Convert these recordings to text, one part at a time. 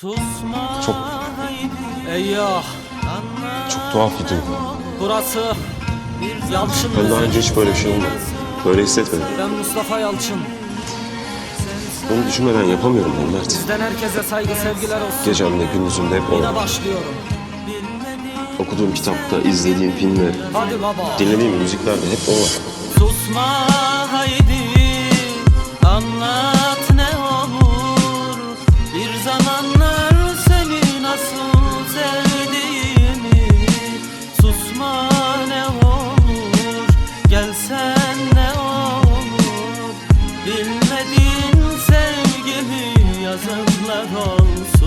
Susma Çok- Eyvah Çok tuhaf bir duygu. Burası Yalçın Ben daha önce hiç böyle bir şey olmadı. Böyle hissetmedim. Ben Mustafa Yalçın Bunu düşünmeden yapamıyorum ben Mert. Bizden herkese saygı sevgiler olsun Gecemde gündüzümde hep Yine başlıyorum Okuduğum kitapta, izlediğim filmde, Hadi baba dinlediğim müziklerde hep o var. Susma haydi Bilmediğin sevgimi yazıklar olsun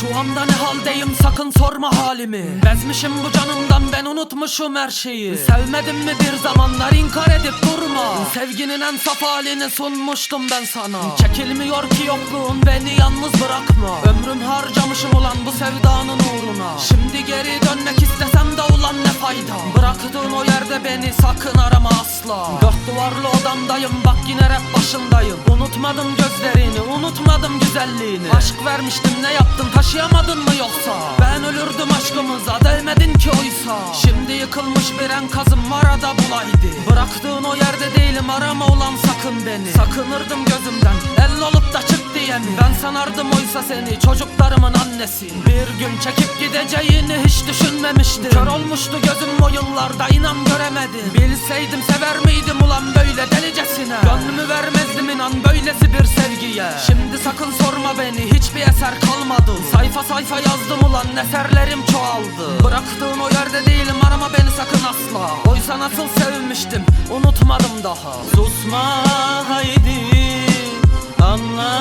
şu anda ne haldeyim sakın sorma halimi. Bezmişim bu canımdan ben unutmuşum her şeyi. Sevmedim mi bir zamanlar inkar edip durma. Sevginin en saf halini sunmuştum ben sana. Çekilmiyor ki yokluğun beni yalnız bırakma. Ömrüm harcamışım ulan bu sevdanın uğruna. Şimdi geri dönmek istesem de ulan ne fayda? Bıraktığın o yerde beni sakın arama asla. Dört duvarlı odamdayım bak yine rap başındayım Unutmadım gözlerini unutmadım güzelliğini. Aşk vermiştim ne yaptın taşıyamadın mı yoksa? Ben ölürdüm aşkımıza değmedin ki oysa. Şimdi yıkılmış bir enkazım var da bulaydı. Bıraktığın o yerde değilim arama ulan sakın beni. Sakınırdım gözümden el olup da çık diye mi? Ben sanardım oysa seni çocuklarımın annesi. Bir gün çekip gideceğini hiç düşünmemiştim. Kör olmuştu gözüm o yıllarda inan göremedim. Bilseydim sever miydim ulan böyle vermezdim inan böylesi bir sevgiye. Şimdi sakın sorma beni hiçbir eser kalmadı. Sayfa sayfa yazdım ulan eserlerim çoğaldı. Bıraktığın o yerde değilim arama beni sakın asla. Oysa nasıl sevmiştim unutmadım daha. Susma haydi olur